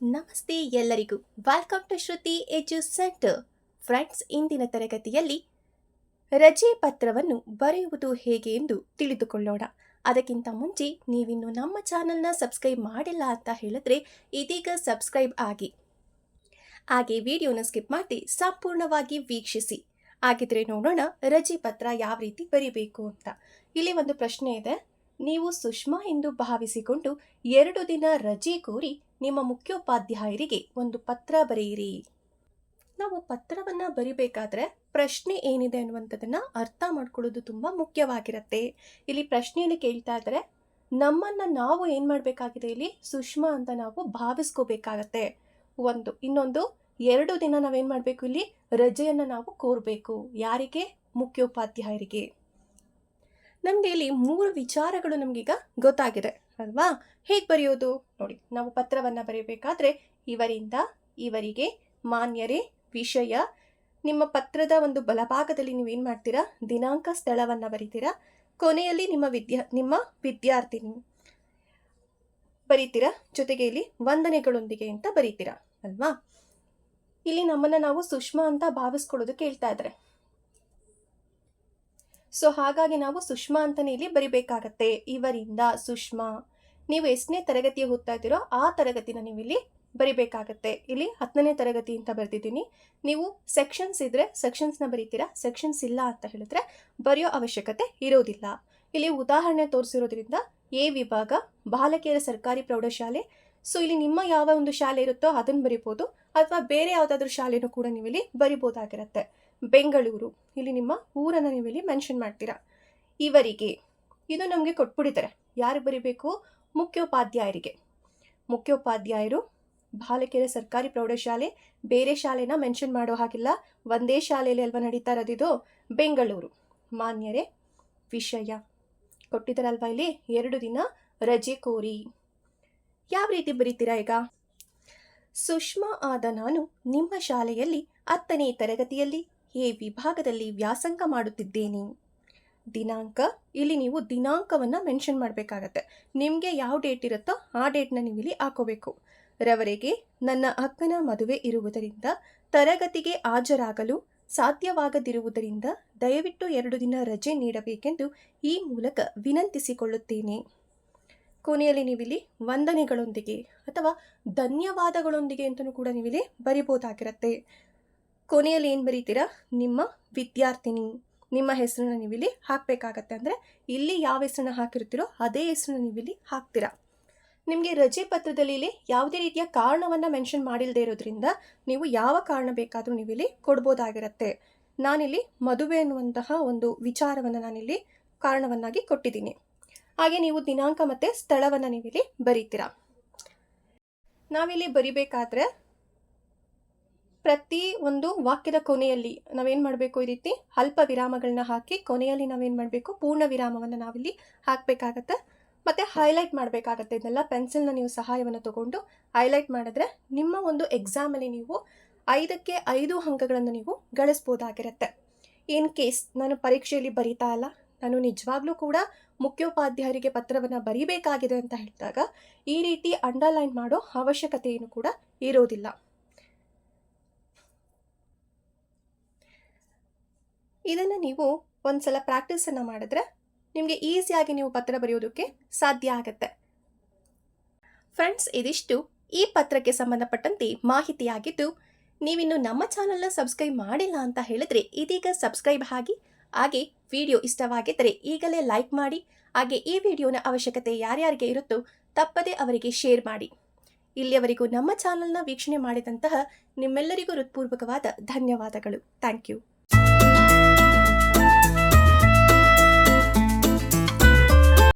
ನಮಸ್ತೆ ಎಲ್ಲರಿಗೂ. Welcome to Shruti edu centre friends ಇಂದಿನ ತರಗತಿಯಲ್ಲಿ ರಜೆ ಪತ್ರವನ್ನು ಬರೆಯುವುದು ಹೇಗೆ ಎಂದು ತಿಳಿದುಕೊಳ್ಳೋಣ. ಅದಕ್ಕಿಂತ ಮುಂಚೆ ನೀವಿನ್ನು ನಮ್ಮ ಚಾನಲ್ನ ಸಬ್ಸ್ಕ್ರೈಬ್ ಮಾಡಿಲ್ಲ ಅಂತ ಹೇಳಿದ್ರೆ ಇದೀಗ ಸಬ್ಸ್ಕ್ರೈಬ್ ಆಗಿ. ಹಾಗೆ ವಿಡಿಯೋನ ಸ್ಕಿಪ್ ಮಾಡಿ ಸಂಪೂರ್ಣವಾಗಿ ವೀಕ್ಷಿಸಿ. ಹಾಗಿದ್ರೆ ನೋಡೋಣ ರಜೆ ಪತ್ರ ಯಾವ ರೀತಿ ಬರೀಬೇಕು ಅಂತ. ಇಲ್ಲಿ ಒಂದು ಪ್ರಶ್ನೆ ಇದೆ. ನೀವು ಸುಷ್ಮಾ ಎಂದು ಭಾವಿಸಿಕೊಂಡು ಎರಡು ದಿನ ರಜೆ ಕೋರಿ ನಿಮ್ಮ ಮುಖ್ಯೋಪಾಧ್ಯಾಯರಿಗೆ ಒಂದು ಪತ್ರ ಬರೆಯಿರಿ. ನಾವು ಪತ್ರವನ್ನು ಬರಿಬೇಕಾದ್ರೆ ಪ್ರಶ್ನೆ ಏನಿದೆ ಅನ್ನುವಂಥದ್ದನ್ನು ಅರ್ಥ ಮಾಡ್ಕೊಳ್ಳೋದು ತುಂಬ ಮುಖ್ಯವಾಗಿರುತ್ತೆ. ಇಲ್ಲಿ ಪ್ರಶ್ನೆಯಲ್ಲಿ ಕೇಳ್ತಾ ಇದ್ದರೆ ನಮ್ಮನ್ನು ನಾವು ಏನು ಮಾಡಬೇಕಾಗಿದೆ ಇಲ್ಲಿ? ಸುಷ್ಮಾ ಅಂತ ನಾವು ಭಾವಿಸ್ಕೋಬೇಕಾಗತ್ತೆ. ಒಂದು, ಇನ್ನೊಂದು, ಎರಡು ದಿನ ನಾವೇನು ಮಾಡಬೇಕು ಇಲ್ಲಿ? ರಜೆಯನ್ನು ನಾವು ಕೋರಬೇಕು. ಯಾರಿಗೆ? ಮುಖ್ಯೋಪಾಧ್ಯಾಯರಿಗೆ. ನಮಗೆ ಇಲ್ಲಿ ಮೂರು ವಿಚಾರಗಳು ನಮಗೀಗ ಗೊತ್ತಾಗಿದೆ, ಅಲ್ವಾ? ಹೇಗೆ ಬರೆಯೋದು? ನೋಡಿ, ನಾವು ಪತ್ರವನ್ನು ಬರೆಯಬೇಕಾದ್ರೆ ಇವರಿಂದ ಇವರಿಗೆ ಮಾನ್ಯರೇ ವಿಷಯ. ನಿಮ್ಮ ಪತ್ರದ ಒಂದು ಬಲಭಾಗದಲ್ಲಿ ನೀವೇನು ಮಾಡ್ತೀರಾ? ದಿನಾಂಕ ಸ್ಥಳವನ್ನು ಬರೀತೀರಾ? ಕೊನೆಯಲ್ಲಿ ನಿಮ್ಮ ವಿದ್ಯಾ, ನಿಮ್ಮ ವಿದ್ಯಾರ್ಥಿನಿ ಬರೀತೀರಾ? ಜೊತೆಗೆ ಇಲ್ಲಿ ವಂದನೆಗಳೊಂದಿಗೆ ಅಂತ ಬರೀತೀರಾ, ಅಲ್ವಾ? ಇಲ್ಲಿ ನಮ್ಮನ್ನು ನಾವು ಸುಷ್ಮಾ ಅಂತ ಭಾವಿಸ್ಕೊಳ್ಳೋದು ಕೇಳ್ತಾ ಇದ್ದಾರೆ ಸೊ ಹಾಗಾಗಿ ನಾವು ಸುಷ್ಮಾ ಅಂತಲೇ ಇಲ್ಲಿ ಬರಿಬೇಕಾಗತ್ತೆ. ಇವರಿಂದ ಸುಷ್ಮಾ. ನೀವು ಎಷ್ಟನೇ ತರಗತಿಯ ಓದ್ತಾ ಇದ್ದೀರೋ ಆ ತರಗತಿನ ನೀವು ಇಲ್ಲಿ ಬರಿಬೇಕಾಗತ್ತೆ. ಇಲ್ಲಿ ಹತ್ತನೇ ತರಗತಿ ಅಂತ ಬರೆದಿದ್ದೀನಿ. ನೀವು ಸೆಕ್ಷನ್ಸ್ ಇದ್ದರೆ ಸೆಕ್ಷನ್ಸ್ನ ಬರೀತೀರಾ? ಸೆಕ್ಷನ್ಸ್ ಇಲ್ಲ ಅಂತ ಹೇಳಿದ್ರೆ ಬರೆಯೋ ಅವಶ್ಯಕತೆ ಇರೋದಿಲ್ಲ. ಇಲ್ಲಿ ಉದಾಹರಣೆ ತೋರಿಸಿರೋದ್ರಿಂದ ಎ ವಿಭಾಗ, ಬಾಲಕಿಯರ ಸರ್ಕಾರಿ ಪ್ರೌಢಶಾಲೆ. ಸೊ ಇಲ್ಲಿ ನಿಮ್ಮ ಯಾವ ಒಂದು ಶಾಲೆ ಇರುತ್ತೋ ಅದನ್ನು ಬರಿಬೋದು. ಅಥವಾ ಬೇರೆ ಯಾವುದಾದ್ರೂ ಶಾಲೆನೂ ಕೂಡ ನೀವು ಇಲ್ಲಿ ಬರಿಬೋದಾಗಿರುತ್ತೆ. ಬೆಂಗಳೂರು. ಇಲ್ಲಿ ನಿಮ್ಮ ಊರನ್ನು ನೀವು ಇಲ್ಲಿ ಮೆನ್ಷನ್ ಮಾಡ್ತೀರಾ? ಇವರಿಗೆ ಇದು ನಮಗೆ ಕೊಟ್ಬಿಡಿದ್ದಾರೆ ಯಾರು ಬರೀಬೇಕು? ಮುಖ್ಯೋಪಾಧ್ಯಾಯರಿಗೆ. ಮುಖ್ಯೋಪಾಧ್ಯಾಯರು ಬಾಲಕಿಯರ ಸರ್ಕಾರಿ ಪ್ರೌಢಶಾಲೆ, ಬೇರೆ ಶಾಲೆನ ಮೆನ್ಷನ್ ಮಾಡೋ ಹಾಗಿಲ್ಲ. ಒಂದೇ ಶಾಲೆಯಲ್ಲಿ ಅಲ್ವಾ ನಡೀತಾ ಇರೋದಿದು? ಬೆಂಗಳೂರು. ಮಾನ್ಯರೇ, ವಿಷಯ ಕೊಟ್ಟಿದ್ದಾರಲ್ವಾ ಇಲ್ಲಿ? ಎರಡು ದಿನ ರಜೆ ಕೋರಿ. ಯಾವ ರೀತಿ ಬರೀತೀರಾ ಈಗ? ಸುಷ್ಮಾ ಆದ ನಾನು ನಿಮ್ಮ ಶಾಲೆಯಲ್ಲಿ ಹತ್ತನೇ ತರಗತಿಯಲ್ಲಿ ಎ ವಿಭಾಗದಲ್ಲಿ ವ್ಯಾಸಂಗ ಮಾಡುತ್ತಿದ್ದೇನೆ. ದಿನಾಂಕ, ಇಲ್ಲಿ ನೀವು ದಿನಾಂಕವನ್ನು ಮೆನ್ಷನ್ ಮಾಡಬೇಕಾಗತ್ತೆ. ನಿಮಗೆ ಯಾವ ಡೇಟ್ ಇರುತ್ತೋ ಆ ಡೇಟ್ನ ನೀವು ಇಲ್ಲಿ ಹಾಕೋಬೇಕು. ರವರೆಗೆ ನನ್ನ ಅಕ್ಕನ ಮದುವೆ ಇರುವುದರಿಂದ, ತರಗತಿಗೆ ಹಾಜರಾಗಲು ಸಾಧ್ಯವಾಗದಿರುವುದರಿಂದ ದಯವಿಟ್ಟು ಎರಡು ದಿನ ರಜೆ ನೀಡಬೇಕೆಂದು ಈ ಮೂಲಕ ವಿನಂತಿಸಿಕೊಳ್ಳುತ್ತೇನೆ. ಕೊನೆಯಲ್ಲಿ ನೀವಿಲ್ಲಿ ವಂದನೆಗಳೊಂದಿಗೆ ಅಥವಾ ಧನ್ಯವಾದಗಳೊಂದಿಗೆ ಅಂತಲೂ ಕೂಡ ನೀವಿಲ್ಲಿ ಬರಿಬೋದಾಗಿರುತ್ತೆ. ಕೊನೆಯಲ್ಲಿ ಏನು ಬರೀತೀರಾ? ನಿಮ್ಮ ವಿದ್ಯಾರ್ಥಿನಿ, ನಿಮ್ಮ ಹೆಸರನ್ನ ನೀವಿಲ್ಲಿ ಹಾಕಬೇಕಾಗತ್ತೆ ಅಂದರೆ ಇಲ್ಲಿ ಯಾವ ಹೆಸರನ್ನ ಹಾಕಿರ್ತೀರೋ ಅದೇ ಹೆಸರನ್ನ ನೀವಿಲ್ಲಿ ಹಾಕ್ತೀರಾ. ನಿಮಗೆ ರಜೆ ಪತ್ರದಲ್ಲಿ ಇಲ್ಲಿ ಯಾವುದೇ ರೀತಿಯ ಕಾರಣವನ್ನು ಮೆನ್ಷನ್ ಮಾಡಿಲ್ಲದೆ ಇರೋದ್ರಿಂದ ನೀವು ಯಾವ ಕಾರಣ ಬೇಕಾದರೂ ನೀವಿಲ್ಲಿ ಕೊಡ್ಬೋದಾಗಿರುತ್ತೆ. ನಾನಿಲ್ಲಿ ಮದುವೆ ಅನ್ನುವಂತಹ ಒಂದು ವಿಚಾರವನ್ನು ನಾನಿಲ್ಲಿ ಕಾರಣವನ್ನಾಗಿ ಕೊಟ್ಟಿದ್ದೀನಿ. ಹಾಗೆ ನೀವು ದಿನಾಂಕ ಮತ್ತು ಸ್ಥಳವನ್ನು ನೀವಿಲ್ಲಿ ಬರೀತೀರಾ. ನಾವಿಲ್ಲಿ ಬರಿಬೇಕಾದ್ರೆ ಪ್ರತಿ ಒಂದು ವಾಕ್ಯದ ಕೊನೆಯಲ್ಲಿ ನಾವೇನು ಮಾಡಬೇಕು ಈ ರೀತಿ? ಅಲ್ಪ ವಿರಾಮಗಳನ್ನ ಹಾಕಿ ಕೊನೆಯಲ್ಲಿ ನಾವೇನು ಮಾಡಬೇಕು? ಪೂರ್ಣ ವಿರಾಮವನ್ನು ನಾವಿಲ್ಲಿ ಹಾಕಬೇಕಾಗತ್ತೆ. ಮತ್ತು ಹೈಲೈಟ್ ಮಾಡಬೇಕಾಗತ್ತೆ. ಇದನ್ನೆಲ್ಲ ಪೆನ್ಸಿಲ್ನ ನೀವು ಸಹಾಯವನ್ನು ತಗೊಂಡು ಹೈಲೈಟ್ ಮಾಡಿದ್ರೆ ನಿಮ್ಮ ಒಂದು ಎಕ್ಸಾಮಲ್ಲಿ ನೀವು ಐದಕ್ಕೆ ಐದು ಅಂಕಗಳನ್ನು ನೀವು ಗಳಿಸ್ಬೋದಾಗಿರುತ್ತೆ. ಇನ್ ಕೇಸ್ ನಾನು ಪರೀಕ್ಷೆಯಲ್ಲಿ ಬರೀತಾ ಇಲ್ಲ, ನಾನು ನಿಜವಾಗ್ಲೂ ಕೂಡ ಮುಖ್ಯೋಪಾಧ್ಯಾಯರಿಗೆ ಪತ್ರವನ್ನು ಬರೀಬೇಕಾಗಿದೆ ಅಂತ ಹೇಳಿದಾಗ ಈ ರೀತಿ ಅಂಡರ್ಲೈನ್ ಮಾಡೋ ಅವಶ್ಯಕತೆ ಏನು ಕೂಡ ಇರೋದಿಲ್ಲ. ಇದನ್ನು ನೀವು ಒಂದು ಸಲ ಪ್ರಾಕ್ಟೀಸನ್ನು ಮಾಡಿದ್ರೆ ನಿಮಗೆ ಈಸಿಯಾಗಿ ನೀವು ಪತ್ರ ಬರೆಯೋದಕ್ಕೆ ಸಾಧ್ಯ ಆಗುತ್ತೆ. ಫ್ರೆಂಡ್ಸ್ ಇದಿಷ್ಟು ಈ ಪತ್ರಕ್ಕೆ ಸಂಬಂಧಪಟ್ಟಂತೆ ಮಾಹಿತಿಯಾಗಿದ್ದು, ನೀವಿನ್ನು ನಮ್ಮ ಚಾನಲ್ನ ಸಬ್ಸ್ಕ್ರೈಬ್ ಮಾಡಿಲ್ಲ ಅಂತ ಹೇಳಿದ್ರೆ ಇದೀಗ ಸಬ್ಸ್ಕ್ರೈಬ್ ಆಗಿ, ಹಾಗೆ ವಿಡಿಯೋ ಇಷ್ಟವಾಗಿದ್ದರೆ ಈಗಲೇ ಲೈಕ್ ಮಾಡಿ, ಹಾಗೆ ಈ ವಿಡಿಯೋನ ಅವಶ್ಯಕತೆ ಯಾರ್ಯಾರಿಗೆ ಇರುತ್ತೋ ತಪ್ಪದೇ ಅವರಿಗೆ ಶೇರ್ ಮಾಡಿ. ಇಲ್ಲಿಯವರೆಗೂ ನಮ್ಮ ಚಾನಲ್ನ ವೀಕ್ಷಣೆ ಮಾಡಿದಂತಹ ನಿಮ್ಮೆಲ್ಲರಿಗೂ ಹೃತ್ಪೂರ್ವಕವಾದ ಧನ್ಯವಾದಗಳು. Thank you